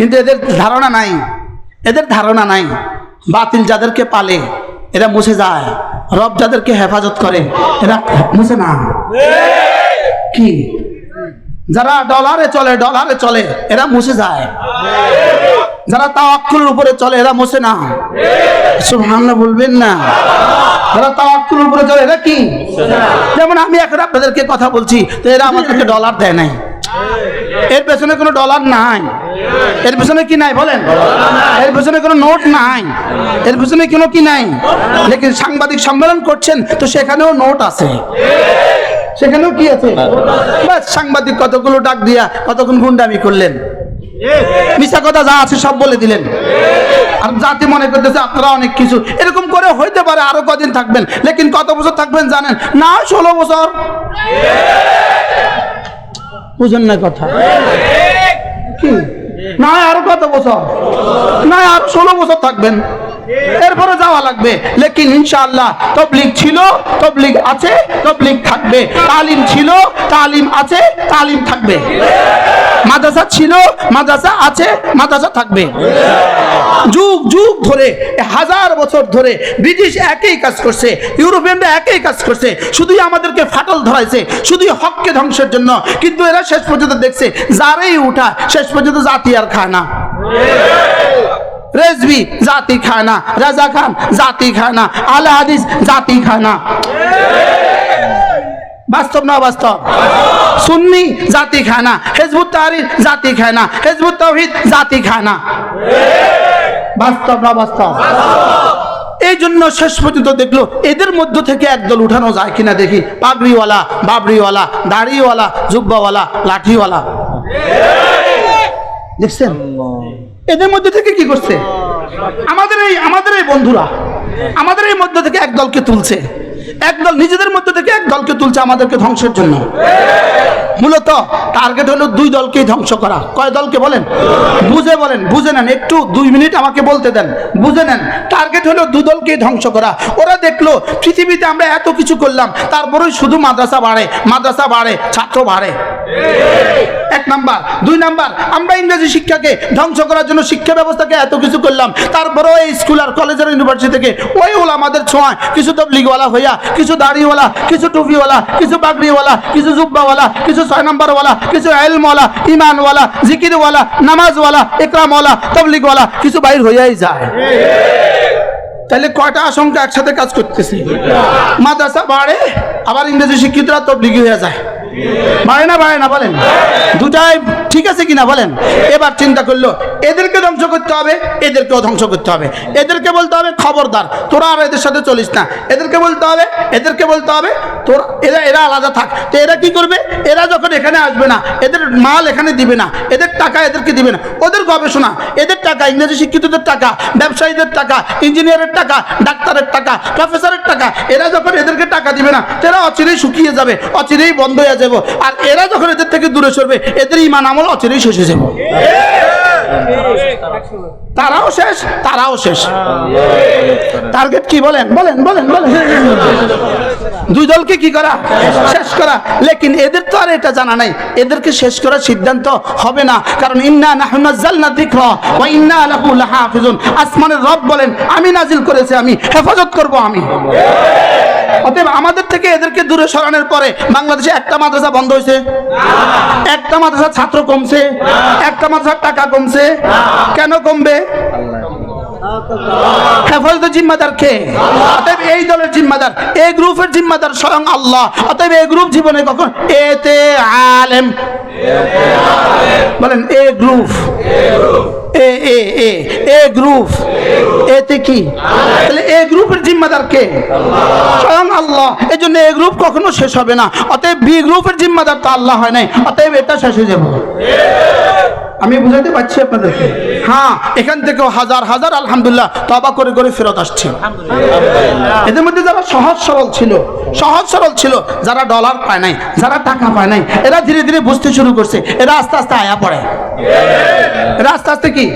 কিন্তু এদের ধারণা নাই। এদের ধারণা নাই। বাতিল যাদেরকে পালে, এরা মুছে যায়। রব যাদেরকে হেফাজত করে, এরা মুছে না। কি? যারা ডলারে চলে ডলারে চলে, এরা মুছে যায়। যারা তাওয়াক্কুলের উপরে চলে, এরা মুছে না। সুবহানাল্লাহ বলবেন না। যারা তাওয়াক্কুলের উপরে চলে, এরা কি? যেমন আমি এখন আপনাদেরকে কথা বলছি, তো এরা আমাদেরকে ডলার দেয় নাই। এর পেছনে কোনো ডলার নাই। এর পেছনে কি নাই বলেন? এর পেছনে কোনো নোট নাই। এর পেছনে কোনো কি নাই? লেকিন সাংবাদিক সম্মেলন করছেন, তো সেখানেও নোট আছে। সেখানেও কি আছে? বাস, সাংবাদিক কতগুলো ডাক দিয়া কতক্ষণ গুন্ডামি করলেন? মিশা কথা যা আছে সব বলে দিলেন। আর জাতি মনে করতেছে আপনারা অনেক কিছু। এরকম করে হইতে পারে আরও কদিন থাকবেন। লেকিন কত বছর থাকবেন জানেন? না, ষোলো বছর। বুঝেন না কথা। কি? না আরও কত বছর? না আর ষোলো বছর থাকবেন। এরপরে যাওয়া লাগবে। লেকিন ইনশাআল্লাহ তবলিগ ছিল, তবলিগ আছে, তবলিগ থাকবে। তালিম ছিল, তালিম আছে, তালিম থাকবে। মাদ্রাসা ছিল, মাদ্রাসা আছে, মাদ্রাসা থাকবে। যুগ যুগ ধরে, হাজার বছর ধরে ব্রিটিশ একই কাজ করছে ইউরোপিয়ানরা একই কাজ করছে, শুধুই আমাদেরকে ফাটল ধরাইছে, শুধুই হককে ধ্বংসের জন্য। কিন্তু এরা শেষ পর্যন্ত দেখছে, যারেই উঠা, শেষ পর্যন্ত জাতি আর খায় না। রেজবি, জাতি খায় না। রাজা খান, জাতি খায় না। আলা হাদিস, জাতি খায় না। বাস্তব না বাস্তব? সুন্নি জাতি খায় না, হেজবুত তাহরির জাতি খায় না, হেজবুত তাওহিদ জাতি খায় না। বাস্তব না বাস্তব? এই জন্য শেষ পর্যন্ত দেখল, এদের মধ্য থেকে একদল উঠানো যায় কিনা দেখি। পাগড়িওয়ালা বাবরিওয়ালা দাড়িওয়ালা, জুব্বাওয়ালা, লাঠিওয়ালা। দেখছেন? এদের মধ্যে থেকে কি করছে? আমাদের এই আমাদের এই বন্ধুরা, আমাদের এই মধ্যে থেকে একদলকে তুলছে। একদল নিজেদের মধ্যে থেকে এক দলকে তুলছে আমাদেরকে ধ্বংসের জন্য। মূলত টার্গেট হলো দুই দলকেই ধ্বংস করা। কয় দলকে বলেন? বুঝে বলেন, বুঝে নেন, একটু দুই মিনিট আমাকে বলতে দেন। বুঝে নেন টার্গেট হলো দু দলকেই ধ্বংস করা। ওরা দেখল, পৃথিবীতে আমরা এত কিছু করলাম, তারপরেই শুধু মাদ্রাসা বাড়ে মাদ্রাসা বাড়ে, ছাত্র বাড়ে। এক নাম্বার। দুই নাম্বার, আমরা ইংরেজি শিক্ষাকে ধ্বংস করার জন্য শিক্ষা ব্যবস্থাকে এত কিছু করলাম, তারপরেও এই স্কুল আর কলেজের ইউনিভার্সিটি থেকে ওই হলো আমাদের ছোঁয়া কিছু তবলিগওয়ালা হইয়া, কিছু দাড়িওয়ালা, কিছু টুপিওয়ালা, কিছু বাগড়িওয়ালা, কিছু জুব্বাওয়ালা, কিছু ছয় নাম্বারওয়ালা, কিছু এলমওয়ালা, ইমানওয়ালা, জিকিরওয়ালা, নামাজওয়ালা, একরামওয়ালা, তবলিগওয়ালা, কিছু বাইর হইয়াই যায়। তাহলে কয়টা আশঙ্কা একসাথে কাজ করতেছি? মাদ্রাসা বাড়ে, আবার ইংরেজি শিক্ষিতরা তবলিগি হয়ে যায়। বাড়ে না বাড়ে না, বলেন। দুটাই ঠিক আছে কিনা, বলেন। এবার চিন্তা করল, এদেরকে ধ্বংস করতে হবে, এদেরকেও ধ্বংস করতে হবে। এদেরকে বলতে হবে খবরদার, তোরা আর এদের সাথে চলিস না। এদেরকে বলতে হবে, এদেরকে বলতে হবে, তোর, এরা এরা আলাদা থাক। তো এরা কি করবে? এরা যখন এখানে আসবে না, এদের মাল এখানে দিবে না, এদের টাকা এদেরকে দিবে না। ওদের গবেষণা, এদের টাকা, ইংরেজি শিক্ষিতদের টাকা, ব্যবসায়ীদের টাকা, ইঞ্জিনিয়ারের টাকা, ডাক্তারের টাকা, প্রফেসরের টাকা, এরা যখন এদেরকে টাকা দিবে না, তো এরা অচিরেই শুকিয়ে যাবে, অচিরেই বন্ধ হয়ে যাবে। আর এরা যখন এদের থেকে দূরে সরবে, এদের ইমান আমল অচিরেই শেষ হয়ে তারাও শেষ তারাও শেষ। টার্গেট কি বলেন? বলেন বলেন বলেন। দুই দলকে কি করা? শেষ করা। লেকিন এদের তো আর এটা জানা নাই। এদেরকে শেষ করার সিদ্ধান্ত হবে না। কারণ ইন্না নাহনু নাযালনা যিকরা ওয়া ইন্না লাহু লাহাফিজুন। আসমানের রব বলেন, আমি নাজিল করেছি, আমি হেফাজত করব আমি। অতএব আমাদের থেকে এদেরকে দূরে সরানোর পরে বাংলাদেশে একটা মাদ্রাসা বন্ধ হয়েছে। একটা মাদ্রাসা ছাত্র কমছে। একটা মাদ্রাসার টাকা কমছে। কেন কমবে? হেফাজতের জিম্মাদার কে? অতএব এই দলের জিম্মাদার, এই গ্রুপের জিম্মাদার স্বয়ং আল্লাহ। অতএব এই গ্রুপ জীবনে কখন? এতে আলেম। বলেন, এ গ্রুপ এ এ এ এ গ্রুপ এতে কি? তাহলে এ গ্রুপের জিম্মাদার কে? স্বয়ং আল্লাহ। এই জন্য এ গ্রুপ কখনো শেষ হবে না। অতএব বি গ্রুপের জিম্মাদার তো আল্লাহ হয় নাই। অতএব এটা শেষ হয়ে যাবে। আমি বুঝাতে পারছি আপনাদেরকে। হ্যাঁ এখান থেকেও হাজার হাজার আলহামদুলিল্লাহ তবা করে করে ফেরত আসছে। এদের মধ্যে যারা সহজ সরল ছিল সহজ সরল ছিল যারা ডলার পায় নাই যারা টাকা পায় নাই এরা ধীরে ধীরে বুঝতে শুরু করছে এরা আস্তে আস্তে আয়া পড়ে। এরা আস্তে আস্তে কি?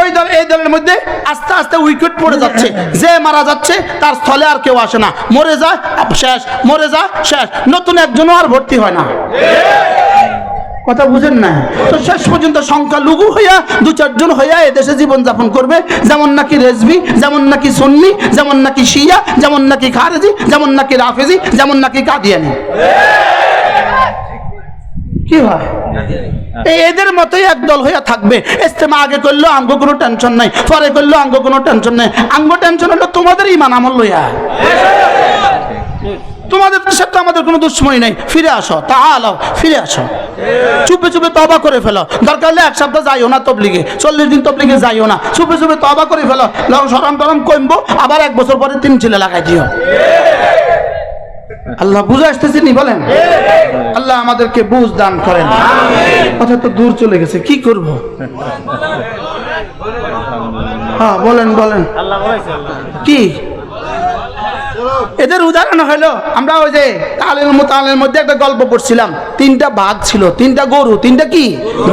ওই দল এই দলের মধ্যে আস্তে আস্তে উইকেট পড়ে যাচ্ছে যে মারা যাচ্ছে তার স্থলে আর কেউ আসে না। মরে যায় শেষ মরে যায় শেষ। নতুন একজনও আর ভর্তি হয় না। কথা বুঝেন না। তো শেষ পর্যন্ত সংখ্যা লঘু হইয়া দু চারজন হইয়া এদেশে জীবন যাপন করবে। যেমন নাকি রেজবি, যেমন নাকি সুন্নি, যেমন নাকি শিয়া, যেমন নাকি খারেজি, যেমন নাকি রাফেজি, যেমন নাকি কাদিয়ানি। কি হয়? এদের মতোই একদল হইয়া থাকবে। ইস্তেমা আগে করল আঙ্গ কোনো টেনশন নাই, পরে করল আঙ্গ কোনো টেনশন নাই। আঙ্গ টেনশন হলো তোমাদের ইমান আমল লইয়া। তোমাদের সাথে তো আমাদের কোনো দুশ্মনী নাই। ফিরে আসো তা আলো ফিরে আসো। চুপে চুপে তবা করে ফেলো। দরকার হলে এক সপ্তাহ যাইও না তবলিগে। চল্লিশ দিন তবলিগে যাইও না। চুপে চুপে তবা করে ফেলো। সরম টরম কমবো আবার এক বছর পরে তিন ছেলে লাগাই দিও। আল্লাহ বুঝে আসতেছি নি বলেন? আল্লাহ আমাদেরকে বুঝ দান করেন। কথা তো দূর চলে গেছে কি করব? হ্যাঁ বলেন বলেন। কি? এদের উদাহরণ হলো, আমরা ওই যে তালের তালের মধ্যে একটা গল্প পড়ছিলাম। তিনটা বাঘ ছিল, তিনটা গরু, তিনটা কি?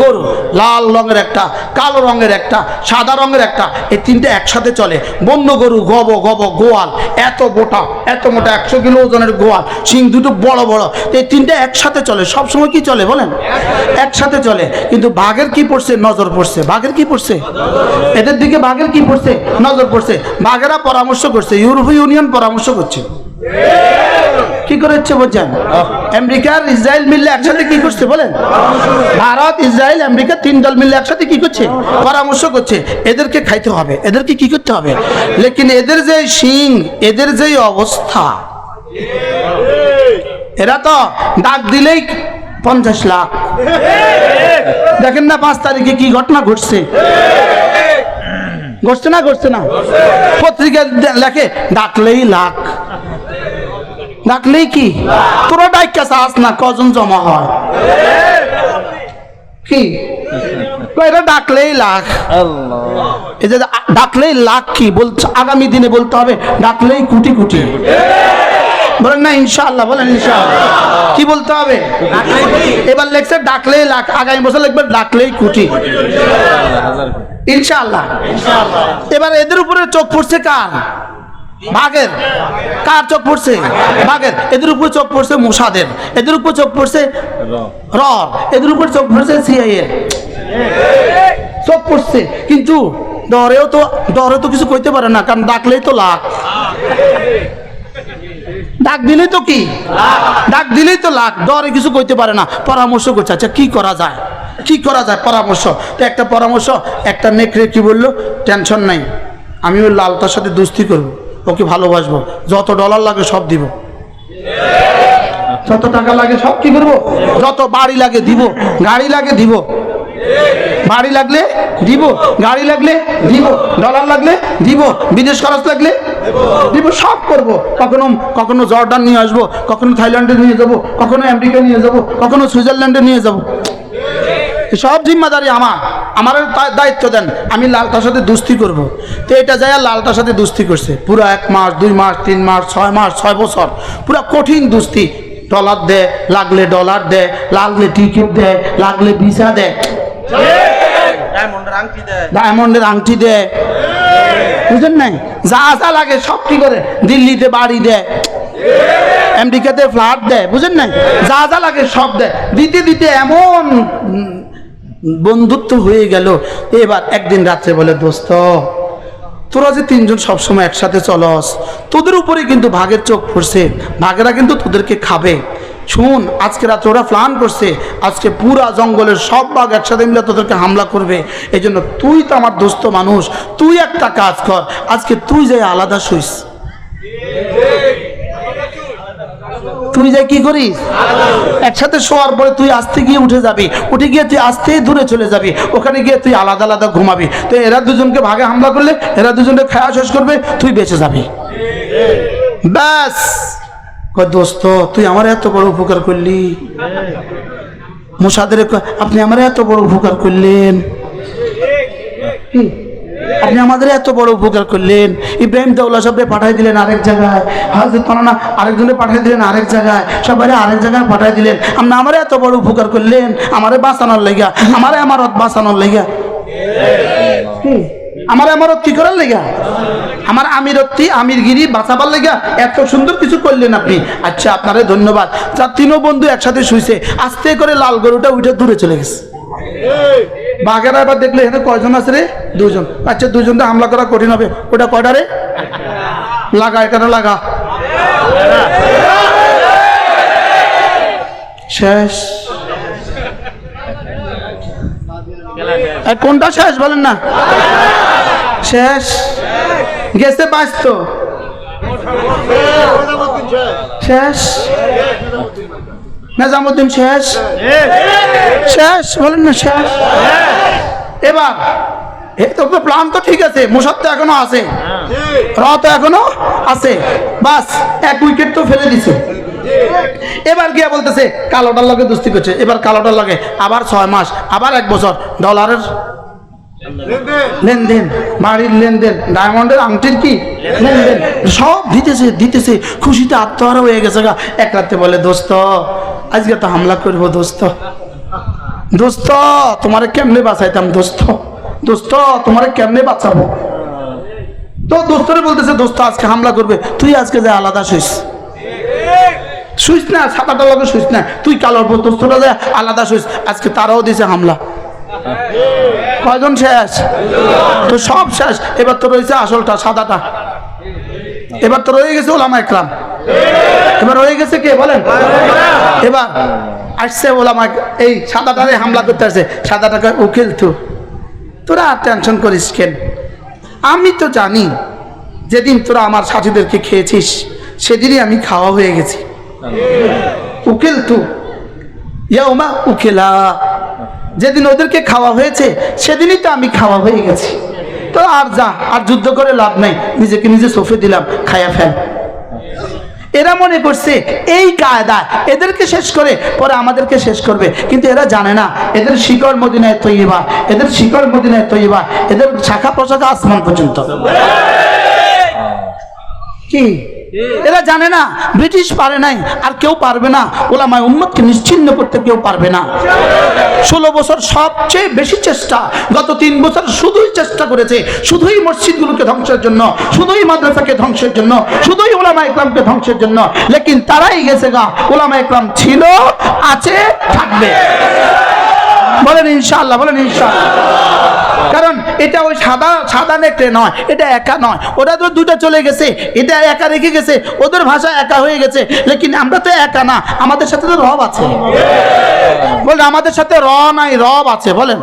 গরু। লাল রঙের একটা, কালো রঙের একটা, সাদা রঙের একটা, এই তিনটা একসাথে চলে। বন্য গরু, গব গব, গোয়াল, এত মোটা এত মোটা, একশো কিলো ওজনের গোয়াল, শিং দুটো বড় বড়। তো এই তিনটা একসাথে চলে। সব সময় কি চলে বলেন? একসাথে চলে। কিন্তু বাঘের কি পড়ছে? নজর পড়ছে। বাঘের কি পড়ছে? এদের দিকে বাঘের কি পড়ছে? নজর পড়ছে। বাঘেরা পরামর্শ করছে। ইউরোপীয় ইউনিয়ন পরামর্শ করছে। কি করেছে বলছেন? আমেরিকার ইসরায়েল মিললে একসাথে কি করছে বলেন? ভারত, ইসরায়েল, আমেরিকা তিন দল মিললে একসাথে কি করছে? পরামর্শ করছে। এদেরকে খাইতে হবে। এদেরকে কি করতে হবে? লেকিন এদের যে শিং, এদের যে অবস্থা, এরা তো ডাক দিলেই পঞ্চাশ লাখ। দেখেন না পাঁচ তারিখে কি ঘটনা ঘটছে? ঘটছে না ঘটছে না? পত্রিকা লেখে, ডাকলেই লাখ। ডাকলেই কি? তোরা ডাইকা চাস না, কজন জমা হয়? কি? এটা ডাকলেই লাখ। এই ডাকলেই লাখ কি? বলছে, আগামী দিনে বলতে হবে, ডাকলেই কোটি কোটি। বলেন না, ইনশাআল্লাহ, বলেন, ইনশাআল্লাহ। কি বলতে হবে। এবার লেখছে ডাকলেই লাখ আগামী বছর লিখবে ডাকলেই কোটি। ইনশাআল্লাহ। এবার এদের উপরে চোখ পড়ছে কার? বাঘের। কার চোখ পড়ছে? বাঘের। এদের উপর চোখ পড়ছে মুসাদের। এদের উপর চোখ পড়ছে র এদের উপর চোখ পড়ছে সিআইএ। চোখ পড়ছে। কিন্তু ডরেও তো ডরে তো কিছু কইতে পারে না কারণ ডাকলেই তো লাখ। ডাক দিলেই তো কি? ডাক দিলেই তো লাখ। ডরে কিছু করতে পারে না। পরামর্শ করছে। আচ্ছা কি করা যায়? কি করা যায় পরামর্শ? তো একটা পরামর্শ একটা নেকড়ে কি বলল টেনশন নাই। আমি ওই লালটার সাথে দুস্তি করব। ওকে ভালোবাসবো। যত ডলার লাগে সব দিব। যত টাকা লাগে সব কি করব? যত বাড়ি লাগে দিব। গাড়ি লাগে দিব। বাড়ি লাগলে দিব, গাড়ি লাগলে দিব, ডলার লাগলে দিব, বিদেশ খরচ লাগলে দিব, সব করব। কখনো কখনো জর্ডান নিয়ে আসব, কখনো থাইল্যান্ডে নিয়ে যাব, কখনো আমেরিকা নিয়ে যাব, কখনো সুইজারল্যান্ডে নিয়ে যাব। সব জিম্মাদারি আমার। আমার দায়িত্ব দেন, আমি লালটার সাথে দুস্তি করব। তো এটা যায় লালটার সাথে দুস্তি করছে। পুরো এক মাস, দুই মাস, তিন মাস, ছয় মাস, ছয় বছর। পুরো কঠিন দুস্তি। ডলার দেয় লাগলে ডলার দেয় লাগলে টিকিট দেয় লাগলে ভিসা দেয় ডায়মন্ডের আংটি দেয় বুঝলেন নাই? যা যা লাগে সব কি করে? দিল্লিতে বাড়ি দেয় আমেরিকাতে ফ্ল্যাট দেয় বুঝেন নাই? যা যা লাগে সব দেয় দিতে দিতে এমন বন্ধুত্ব হয়ে গেল। এবার একদিন রাত্রে বলে দোস্ত তোরা যে তিনজন সবসময় একসাথে চলস তোদের উপরে কিন্তু ভাগের চোখ পড়ছে। ভাগেরা কিন্তু তোদেরকে খাবে। শুন, আজকে রাত্রে ওরা প্ল্যান করছে, আজকে পুরা জঙ্গলের সব বাঘ একসাথে মিলে তোদেরকে হামলা করবে। এই জন্য তুই তো আমার দোস্ত মানুষ, তুই একটা কাজ কর, আজকে তুই যাই আলাদা শুইস। তুই যাই কি করিস? একসাথে শোয়ার পরে তুই আস্তে গিয়ে উঠে যাবি, উঠে গিয়ে তুই আস্তেই দূরে চলে যাবি, ওখানে গিয়ে তুই আলাদা আলাদা ঘুমাবি। তো এরা দুজনকে ভাগে হামলা করলে, এরা দুজনকে খাওয়া শেষ করবে, তুই বেঁচে যাবি। ব্যাস! দোস্ত, তুই আমার এত বড় উপকার করলি। মুসাদের আপনি আমার এত বড় উপকার করলেন। আপনি আমাদের এত বড় উপকার করলেন। ইব্রাহিম দৌলা সবরে পাঠাই দিলেন আরেক জায়গায়। হাজরত মালানা আরেকজনে পাঠাই দিলেন আরেক জায়গায়। সবাই আরেক জায়গায় পাঠাই দিলেন। আপনি আমার এত বড় উপকার করলেন, আমারে বাঁচানোর লেগা আমারে আমার বাঁচানোর কি? আমার আমারত কি করার লেগা? আমার আমিরত্তি আমিরগিরি বাঁচাবার লেগা? এত সুন্দর কিছু করলেন আপনি। আচ্ছা আপনারে ধন্যবাদ। যার তিনও বন্ধু একসাথে শুইছে, আস্তে করে লাল গরুটা উঠে দূরে চলে গেছে। বাঘেরা এবার দেখলে এখানে কয়জন আছে রে? দুজন। আচ্ছা দুজনকে হামলা করা কঠিন হবে। ওটা কয়টা রে? লাগা, এখানে লাগা। শেষ। কোনটা শেষ বলেন না? শেষ। গেছে বাঁচত শেষ। নিজামুদ্দিন শেষ। শেষ, বলেন না, শেষ। এবার তো প্ল্যান তো ঠিক আছে, মুসাদ তো এখনও আছে। র তো এখনও আছে। বাস, এক উইকেট তো ফেলে দিছে। এবার গিয়া বলতেছে, কালোটার লগে দুস্তি করছে। এবার কালোটার লগে আবার ছয় মাস, আবার এক বছর। ডলারের লেনদেন। বাড়ির লেনদেন ডায়মন্ডের আংটির কি? লেনদেন। সব দিতেছে দিতেছে। খুশিতে আত্মহারা হয়ে গেছে গা। এক রাতে বলে দোস্ত আজকে তো হামলা করব দোস্ত। দোস্ত তোমারে কেমনে বাঁচাইতাম দোস্ত? দোস্ত তোমারে কেমনে বাঁচাবো? তো দোস্তরে বলতেছে দোস্ত আজকে হামলা করবে। তুই আজকে যে আলাদা শুইস। শুইস না সাতাটা লগে শুইস না। তুই কালো দোস্তরা যে আলাদা শুইস। আজকে তারাও দিছে হামলা। কয়জন শেষ? তো সব শেষ। এবার তো রয়েছে আসলটা, সাদাটা। এবার তো রয়ে গেছে ওলামা একরাম। এবার রয়ে গেছে কে বলেন? এবার আসছে ওলামা এই সাদাটারে হামলা করতে আসছে। সাদাটাকে উকিল তো, তোরা টেনশন করিস কেন? আমি তো জানি, যেদিন তোরা আমার সাথীদেরকে খেয়েছিস, সেদিনই আমি খাওয়া হয়ে গেছি। উকিল তু, ইয়াউমা উকিলা। যেদিন ওদেরকে খাওয়া হয়েছে সেদিনই তো আমি খাওয়া হয়ে গেছি। তো আর যা আর যুদ্ধ করে লাভ নাই। নিজেকে নিজে সফে দিলাম খায়া ফেল। এরা মনে করছে এই কায়দা এদেরকে শেষ করে পরে আমাদেরকে শেষ করবে। কিন্তু এরা জানে না এদের শিকড় মদিনায় তৈবা এদের শিকড় মদিনায় তৈবা এদের শাখা প্রশাখা আসমান পর্যন্ত। কি? এরা জানে না, ব্রিটিশ পারে নাই, আর কেউ পারবে না। ওলামায় উম্মতকে নিশ্চিন্ন করতে কেউ পারবে না। ষোলো বছর সবচেয়ে বেশি চেষ্টা, গত তিন বছর শুধুই চেষ্টা করেছে, শুধুই মসজিদগুলোকে ধ্বংসের জন্য, শুধুই মাদ্রাসাকে ধ্বংসের জন্য, শুধুই ওলামা ইকরামকে ধ্বংসের জন্য। লেকিন তারাই গেছে গা ওলামা ইকলাম ছিল, আছে, থাকবে। বলেন ইনশাআল্লাহ বলেন ইনশাআল্লাহ। কারণ এটা ওই সাদা সাদা নেকড়ে নয়, এটা একা নয়। ওরা তো দুটো চলে গেছে, এটা একা রেখে গেছে, ওদের ভাষা একা হয়ে গেছে, লেকিন আমরা তো একা না, আমাদের সাথে তো রব আছে। বলেন, আমাদের সাথে র নাই, রব আছে, বলেন।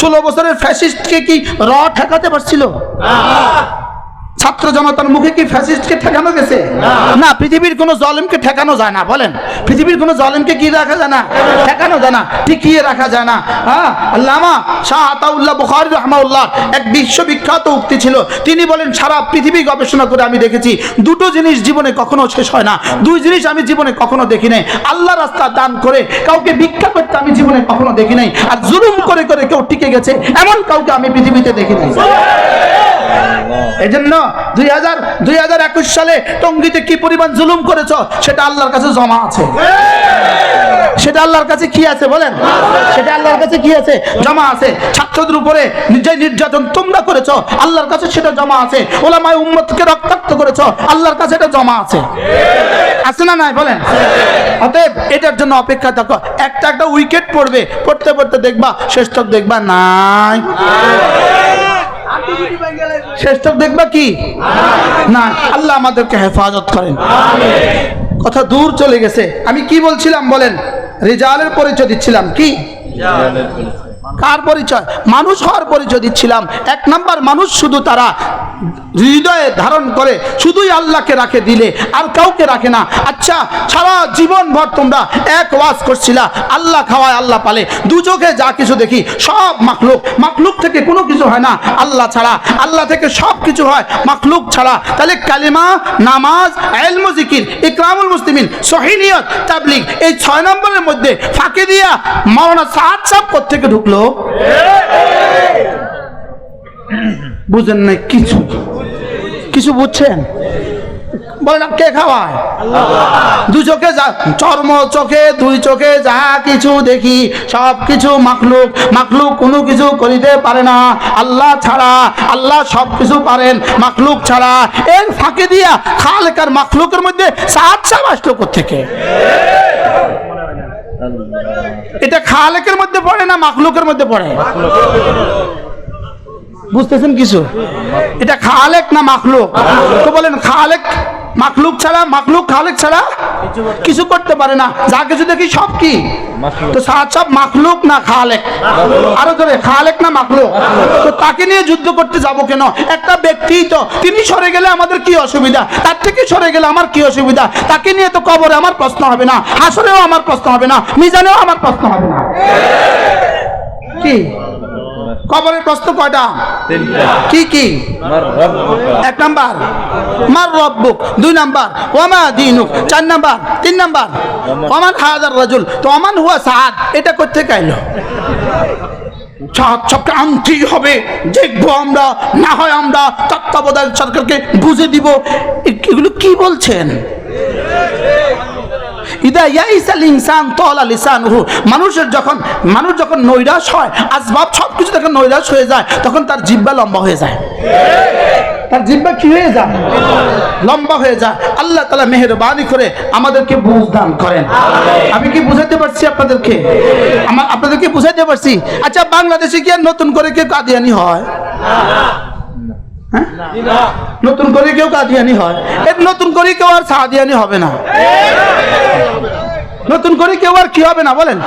ষোলো বছরের ফ্যাসিস্টকে কি র ঠেকাতে পারছিল? ছাত্র জনতার মুখে কি ফ্যাসিস্টকে ঠেকানো গেছে? না। পৃথিবীর কোনো জলেমকে ঠেকানো যায় না বলেন। পৃথিবীর কোনো জলেমকে কি রাখা যায় না? ঠেকানো যায় না টিকিয়ে রাখা যায় না। হ্যাঁ আল্লামা শাহ আতাউল্লাহ বুখারি রহমাউল্লাহ এক বিশ্ববিখ্যাত উক্তি ছিল। তিনি বলেন সারা পৃথিবী গবেষণা করে আমি দেখেছি দুটো জিনিস জীবনে কখনো শেষ হয় না। দুই জিনিস আমি জীবনে কখনো দেখি নাই। আল্লাহ রাস্তা দান করে কাউকে ভিক্ষা করতে আমি জীবনে কখনো দেখি নাই। আর জুলুম করে করে কেউ টিকে গেছে এমন কাউকে আমি পৃথিবীতে দেখি নাই। এই জন্য দুই দুই হাজার একুশ সালে টঙ্গিতে কি পরিমাণ জুলুম করেছ? সেটা আল্লাহর কাছে জমা আছে। সেটা আল্লাহর কাছে কি আছে বলেন? সেটা আল্লাহর কাছে কি আছে? জমা আছে। ছাত্রদের উপরে যে নির্যাতন তোমরা করেছ, আল্লাহর কাছে সেটা জমা আছে। ওলামায় উম্মতকে রক্তাক্ত করেছ, আল্লাহর কাছে এটা জমা আছে। আছে না নাই বলেন? অতএব এটার জন্য অপেক্ষা থাকো। একটা একটা উইকেট পড়বে, পড়তে পড়তে দেখবা, শেষ তক দেখবা নাই। শেষ চোখ দেখবা কি? না, আল্লাহ আমাদেরকে হেফাজত করেন। কথা দূর চলে গেছে। আমি কি বলছিলাম বলেন? রেজালের পরিচয় দিচ্ছিলাম কি? কার পরিচয়? মানুষ হওয়ার পরিচয় দিচ্ছিলাম। এক নাম্বার মানুষ শুধু তারা হৃদয়ে ধারণ করে, শুধুই আল্লাহকে রাখে দিলে, আর কাউকে রাখে না। আচ্ছা সারা জীবন ভর তোমরা এক ওয়াজ করছিলা, আল্লাহ খাওয়ায় আল্লাহ পালে। দু চোখে যা কিছু দেখি, সব মাখলুক। মাখলুক থেকে কোনো কিছু হয় না, আল্লাহ ছাড়া। আল্লাহ থেকে সব কিছু হয়, মাখলুক ছাড়া। তাহলে কালিমা, নামাজ এলম জিকির, ইকরামুল মুসলিমিন সহিনিয়ত তাবলিগ, এই ছয় নম্বরের মধ্যে ফাঁকে দিয়া মাওলানা সাত সাপ থেকে ঢুকলো? বুঝেন নাই কিছু। কিছু বুঝছেন? বলে না কে খাওয়ায়? দু চোখে চর্ম চোখে, দুই চোখে যা কিছু দেখি, সব কিছু মাখলুক। মাখলুক কোনো কিছু করিতে পারে না। আল্লাহ ছাড়া, আল্লাহ সব কিছু পারেন, মাখলুক ছাড়া। এর ফাঁকে দিয়া খালেকার মাখলুকের মধ্যে সাত আসলো থেকে এটা খালেকের মধ্যে পড়ে না মাকলুকের মধ্যে পড়ে? বুঝতেছেন কিছু? এটা খালেক না মাকলুক তো বলেন খালেক মাখলুক ছাড়া মাখলুক খালেক ছাড়া কিছু করতে পারে না। যা কিছু দেখি সব কি? তো সাত সব মাখলুক না খালেক? আরও ধরে খালেক না মাখলুক। তো তাকে নিয়ে যুদ্ধ করতে যাব কেন? একটা ব্যক্তি তো তিনি সরে গেলে আমাদের কি অসুবিধা? তার থেকে সরে গেলে আমার কি অসুবিধা? তাকে নিয়ে তো কবরে আমার প্রশ্ন হবে না হাসরেও আমার প্রশ্ন হবে না মিজানেও আমার প্রশ্ন হবে না। কি? কবরের প্রশ্ন কয়টা? কি কি? এক নাম্বার। মার রব্বুক। দুই নাম্বার। ওমা দিনুক। চার নাম্বার। তিন নাম্বার। ওমান হাজার রাজুল। তো অমান হুয়া সাদ। এটা করতে কাইলো সবকে আনতেই হবে। দেখব আমরা। না হয় আমরা তত্ত্বাবধায়ক সরকারকে বুঝে দিব। এগুলো কি বলছেন? মানুষের যখন মানুষ যখন নৈরাশ হয়, আসবাব সব কিছু যখন নৈরাশ হয়ে যায়, তখন তার জিব্বা লম্বা হয়ে যায়। তার জিব্বা কি হয়ে যায়? লম্বা হয়ে যায়। আল্লাহ তালা মেহরবানি করে আমাদেরকে বুঝ দান করেন। আমি কি বুঝাতে পারছি আপনাদেরকে? আমার আপনাদেরকে বুঝাইতে পারছি? আচ্ছা বাংলাদেশে কি আর নতুন করে কেউ কাদিয়ানি হ্যাঁ? নতুন করে কেউ কাদিয়ানি হয়। এর নতুন করে কেউ আর সাদিয়ানি হবে না। নতুন করে কেউ আর কি হবে না বলেন।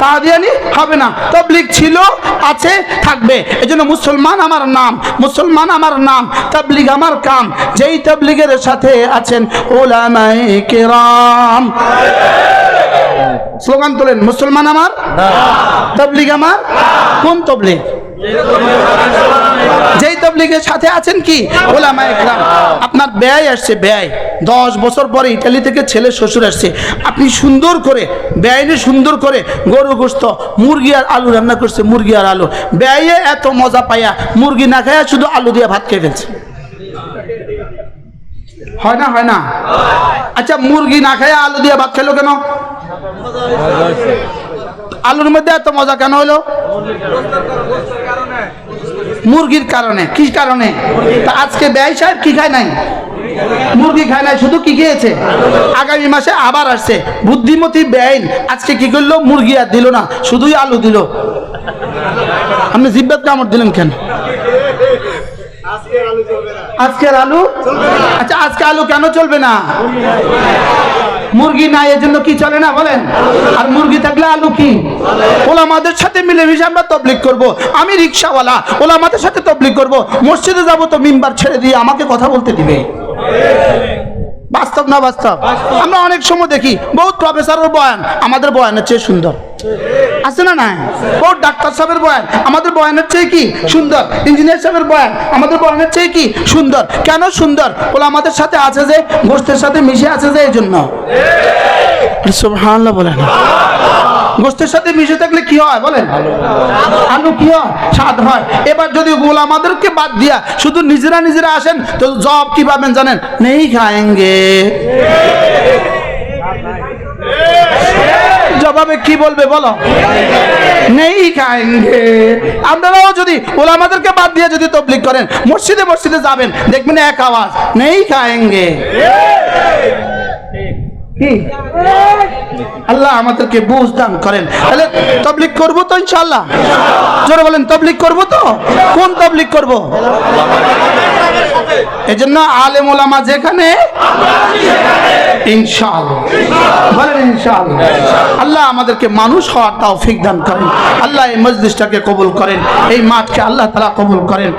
সাদিয়ানি হবে না। তবলিগ ছিল আছে থাকবে। এই জন্য মুসলমান আমার নাম মুসলমান আমার নাম তবলিগ আমার কাম। যেই তবলিগের সাথে আছেন ওলামাই কেরাম। স্লোগান তোলেন মুসলমান আমার? তবলিগ আমার? কোন তবলিগ? যেই তবলিগের সাথে আছেন কি? ওলামা একরাম। আপনার ব্যয় আসছে, ব্যয়। দশ বছর পরে ইটালি থেকে ছেলে, শ্বশুর আসছে। আপনি সুন্দর করে ব্যয় সুন্দর করে গরু গোস্ত, মুরগি আর আলু রান্না করছে, মুরগি আর আলু। ব্যয়ে এত মজা পাইয়া মুরগি না খাইয়া শুধু আলু দিয়ে ভাত খেয়ে ফেলছে। হয় না হয় না? আচ্ছা মুরগি না খাইয়া আলু দিয়ে ভাত খেলো কেন? আলুর মধ্যে এত মজা কেন হলো? মুরগির কারণে কি কারণে? আজকে ব্যয় সাহেব কি খায় নাই? মুরগি খায় নাই, শুধু কি খেয়েছে? আগামী মাসে আবার আসছে। বুদ্ধিমতী ব্যয়। আজকে কি করল? মুরগি আর দিল না, শুধুই আলু দিল। আপনি জিব্বাত কামড় দিলেন কেন? আজকের আলু আচ্ছা আজকে আলু কেন চলবে না? মুরগি নাই এর জন্য কি চলে না বলেন? আর মুরগি থাকলে আলু কি? ওলামাদের সাথে মিলেমিশে আমরা তবলিক করব। আমি রিক্সাওয়ালা ওলামাদের সাথে তবলিক করব। মসজিদে যাব তো মিম্বার ছেড়ে দিয়ে আমাকে কথা বলতে দিবে। বাস্তব না বাস্তব? আমরা অনেক সময় দেখি বহুত প্রফেসরের বয়ান আমাদের বয়ানের চেয়ে সুন্দর। আছে না নাই? ও ডাক্তার সাহেবের বয়ান। আমাদের বয়ানের চেয়ে কি সুন্দর? ইঞ্জিনিয়ার সাহেবের বয়ান। আমাদের বয়ানের চেয়ে কি সুন্দর? কেন সুন্দর? বলে আমাদের সাথে আছে যে, গোষ্ঠের সাথে মিশে আছে যে এই জন্য বলেন। গোষ্ঠের সাথে মিশে থাকলে কি হয় বলেন? আলু কি হয়? স্বাদ হয়। এবার যদি গোল আমাদেরকে বাদ দিয়া শুধু নিজেরা নিজেরা আসেন, তো জব কি পাবেন জানেন? নেই খায়েঙ্গে। জবাবে কি বলবে বলো? নেই খাইঙ্গে আপনারাও যদি ওলা আমাদেরকে বাদ দিয়ে যদি তবলিক করেন মসজিদে মসজিদে যাবেন দেখবেন এক আওয়াজ নেই খায়েঙ্গে আল্লাহ আমাদেরকে বুঝ দান করেন। তাহলে তবলিক করব তো ইনশাল্লাহ জোরে বলেন তবলিক করব তো? কোন তবলিক করব? আলেম ওলামা যেখানে আল্লাহ আমাদেরকে মানুষ হওয়ার তৌফিক দান করেন। আল্লাহ এই মজলিসটাকে কবুল করেন। এই মাঠকে আল্লাহ তালা কবুল করেন।